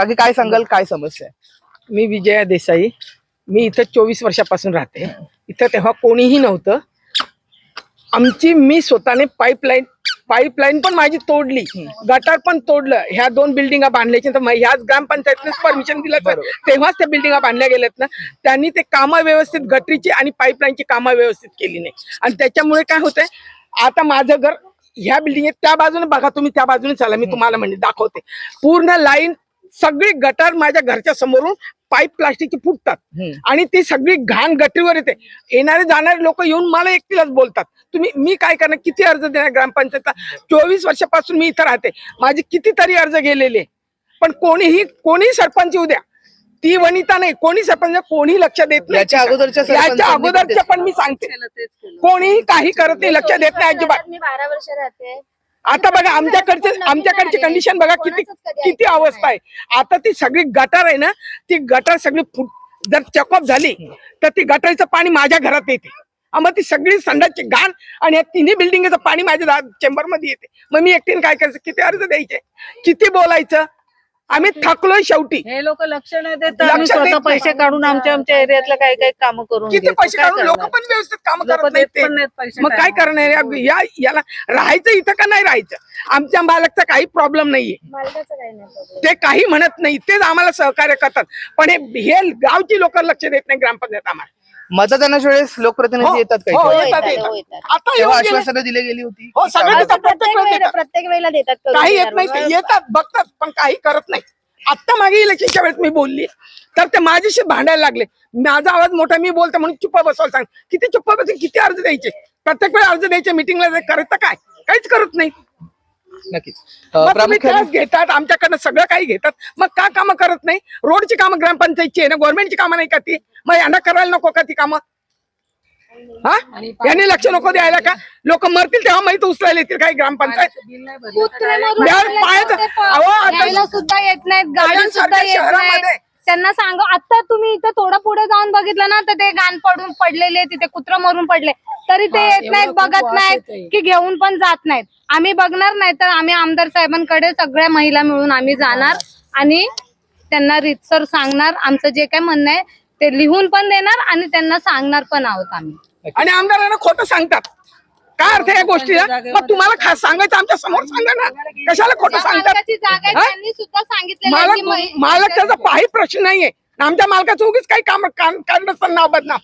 काकी काय सांगाल काय समस्या आहे? मी विजया देसाई. मी इथं चोवीस वर्षापासून राहते. इथं तेव्हा कोणीही नव्हतं. आमची मी स्वतःने पाईपलाईन पाईपलाईन पण माझी तोडली. गटार पण तोडलं. ह्या दोन बिल्डिंगा बांधल्याच्या तर ह्याच ग्रामपंचायतनेच परमिशन दिलं तर तेव्हाच त्या बिल्डिंगा बांधल्या गेल्यात ना. त्यांनी ते कामं व्यवस्थित गटरीची आणि पाईपलाईनची कामं व्यवस्थित केली नाही. आणि त्याच्यामुळे काय होतंय आता माझं घर ह्या बिल्डिंग त्या बाजूने बघा तुम्ही त्या बाजूने चला. मी तुम्हाला म्हणजे दाखवते. पूर्ण लाईन सगळी गटार माझ्या घरच्या समोरून पाईप प्लास्टिकची फुटतात. आणि ती सगळी घाण गटरीवर येते. येणारे जाणारे लोक येऊन मला एकटीलाच बोलतात. तुम्ही मी काय करणार? किती अर्ज देणार ग्रामपंचायतला? चोवीस वर्षापासून मी इथं राहते. माझे कितीतरी अर्ज गेलेले. पण कोणीही कोणीही सरपंच येऊ द्या. ती वनिता नाही. कोणी सरपंच कोणी लक्ष देत नाही. याच्या अगोदरच्या पण मी सांगते. कोणीही काही करत नाही. लक्ष देत नाही अजिबात. मी बारा वर्ष राहते. आता बघा आमच्याकडचे आमच्याकडची कंडिशन बघा किती किती अवस्था आहे. आता ती सगळी गटार आहे ना ती गटार सगळी फुट जर चेकअप झाली तर ती गटारीचं पाणी माझ्या घरात येते. मग ती सगळी संडासची घाण आणि या तिन्ही बिल्डिंगचं पाणी माझ्या चेंबरमध्ये येते. मग मी एकटीने काय करायचं? किती अर्ज द्यायचे? किती बोलायचं? आम्ही थकलोय शेवटी. हे लोक लक्ष नाही देत लक्ष आम्ही स्वतः देत नाही. पैसे काढून आमच्या आमच्या एरियातल्या काही काही काम करून किती घेतो. पैसे काय काढून? लोक करणार? पण व्यवस्थित काम लोकं करत नाही देत पण नाहीत ते पैसे मग काय. करणार? या- या याला राहायचं इथं का नाही राहायचं? आमच्या मालकचा काही प्रॉब्लेम नाहीये. मालकाचं काही नाही problem. ते काही म्हणत नाही. तेच आम्हाला सहकार्य करतात. पण हे हे गावची लोक लक्ष देत नाही ग्रामपंचायत आम्हाला. मतदानाच्या वेळेस लोकप्रतिनिधी येतात हो, काही येतात, येतात, येतात. हो, येतात. आता तेव्हा येऊन गेले. आश्वासनं दिली गेली होती हो सगळं असं देतात, प्रत्येक वेळेला देतात. प्रत्येक वेळेला देतात करून काही येत देणार. नाही ते येतात बघतात पण काही करत नाही आता मागे इलेक्शनच्या वेळेस मी बोलली तर ते माझ्याशी भांडायला लागले माझा आवाज मोठा मी बोलते म्हणून चुप्प बसवायला सांग किती चुप्प बसून किती अर्ज द्यायचे प्रत्येक वेळी अर्ज द्यायचे मिटिंगला करत काय काहीच करत नाही नक्कीच. अं, मग तुम्ही प्रामुख्याने त्याच घेतात आमच्याकडनं सगळं काही घेतात. मग का कामं करत नाही? रोडची कामं ग्रामपंचायतची आहे ना गव्हर्नमेंटची कामं नाही का ती? मग यांना करायला नको का ती कामं? हा? यांनी लक्ष नको द्यायला का? लोक मरतील तेव्हा माहिती उचलायला येतील काही ग्रामपंचायत? कुत्रे मरून द्या- गेले पायाचं- अहो, आता- सुद्धा येत नाहीत गाडी कल्याणसारख्या सुद्धा येत शहरामध्ये- नाही त्यांना सांग आता तुम्ही इथं थोडं पुढे जाऊन बघितलं ना तर ते गाण पडून पडलेले तिथे कुत्र मरून पडले. तरी ते येत नाहीत बघत नाहीत की घेऊन पण जात नाहीत. आम्ही बघणार नाही तर आम्ही आमदार साहेबांकडे सगळ्या महिला मिळून आम्ही जाणार आणि त्यांना रितसर सांगणार आमचं जे काय म्हणणं आहे ते लिहून पण देणार आणि त्यांना सांगणार पण आहोत आम्ही. आणि आमदारांना खोटं सांगतात. काय अर्थ या गोष्टीला मग तुम्हाला खास सांगायचं आमच्यासमोर सांगा ना. कशाला खोटं सांगतात? मालक मालकाचा काही प्रश्न नाहीये. आमच्या मालकाचं उगीच काही काम कारण नसतं नाव बदनाम.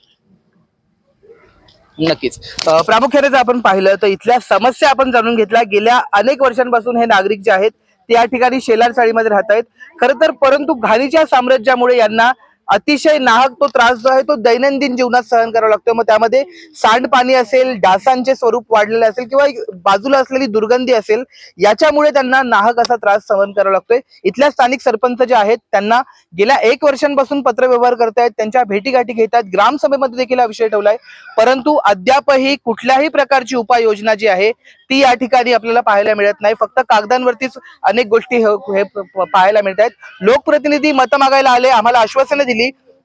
नक्कीच. प्रामुख्याने जर आपण पाहिलं तर इथल्या समस्या आपण जाणून घेतल्या. गेल्या अनेक वर्षांपासून हे नागरिक जे आहेत ते या ठिकाणी शेलार चाळीमध्ये राहत आहेत खरं तर परंतु घाणीच्या साम्राज्यामुळे यांना अतिशय नाहक तो त्रास जो आहे तो दैनंदिन जीवनात सहन करावा लागतो मग त्यामध्ये सांडपाणी असेल डासांचे स्वरूप वाढलेले असेल किंवा बाजूला असलेली दुर्गंधी असेल याच्यामुळे त्यांना नाहक असा त्रास सहन करावा लागतोय. इथल्या स्थानिक सरपंच जे आहेत त्यांना गेल्या एक वर्षांपासून पत्रव्यवहार करतायत त्यांच्या भेटीगाठी घेतात. ग्रामसभेमध्ये देखील हा विषय ठेवलाय. परंतु अद्यापही कुठल्याही प्रकारची उपाययोजना जी आहे ती या ठिकाणी आपल्याला पाहायला मिळत नाही. फक्त कागदांवरतीच अनेक गोष्टी हे- हे पाहायला मिळत आहेत लोकप्रतिनिधी मतं मागायला आले. आम्हाला आश्वासनं दिली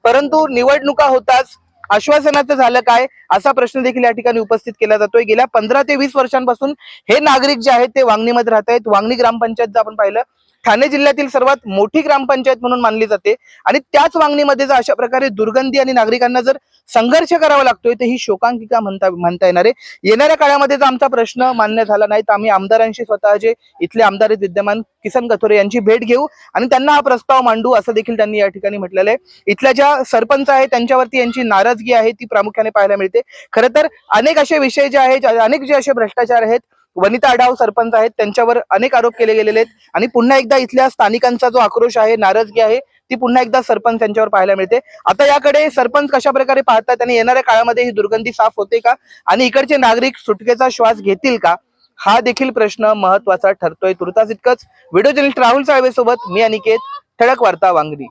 परंतु निवडणुका होताच. आश्वासनाचं झालं काय? असा प्रश्न देखील या ठिकाणी उपस्थित केला जातोय. गेल्या पंधरा ते वीस वर्षांपासून हे नागरिक जे आहेत ते वांगणीमध्ये राहत आहेत वांगणी ग्रामपंचायतचं आपण पाहिलं. ठाणे जिल्ह्यातील सर्वात मोठी ग्रामपंचायत म्हणून मानली जाते. आणि त्याच मागणीमध्ये जर अशा प्रकारे दुर्गंधी आणि नागरिकांना जर संघर्ष करावा लागतोय तर ही शोकांकिका म्हणता म्हणता येणार आहे. येणाऱ्या काळामध्ये जर आमचा प्रश्न मान्य झाला नाही तर आम्ही आमदारांशी स्वतः जे इथले आमदार विद्यमान किसन कथोरे यांची भेट घेऊ आणि त्यांना हा प्रस्ताव मांडू असं देखील त्यांनी या ठिकाणी म्हटलेलं आहे. इथल्या ज्या सरपंच आहेत त्यांच्यावरती यांची नाराजगी आहे ती प्रामुख्याने पाहायला मिळते. खरं तर अनेक असे विषय जे आहेत अनेक जे असे भ्रष्टाचार आहेत वनिता आढाव सरपंच आहेत त्यांच्यावर अनेक आरोप केले गेलेले आहेत. आणि पुन्हा एकदा इथल्या स्थानिकांचा जो आक्रोश आहे नाराजगी आहे ती पुन्हा एकदा सरपंच यांच्यावर पाहायला मिळते. आता याकडे सरपंच कशा प्रकारे पाहतात आणि येणाऱ्या काळामध्ये ही दुर्गंधी साफ होते का? आणि इकडचे नागरिक सुटकेचा श्वास घेतील का? हा देखील प्रश्न महत्त्वाचा ठरतोय. तुर्तास इतकंच. व्हिडिओ जर्नलिस्ट राहुल साळवे सोबत मी अनिकेत ठळक वार्ता वांगणी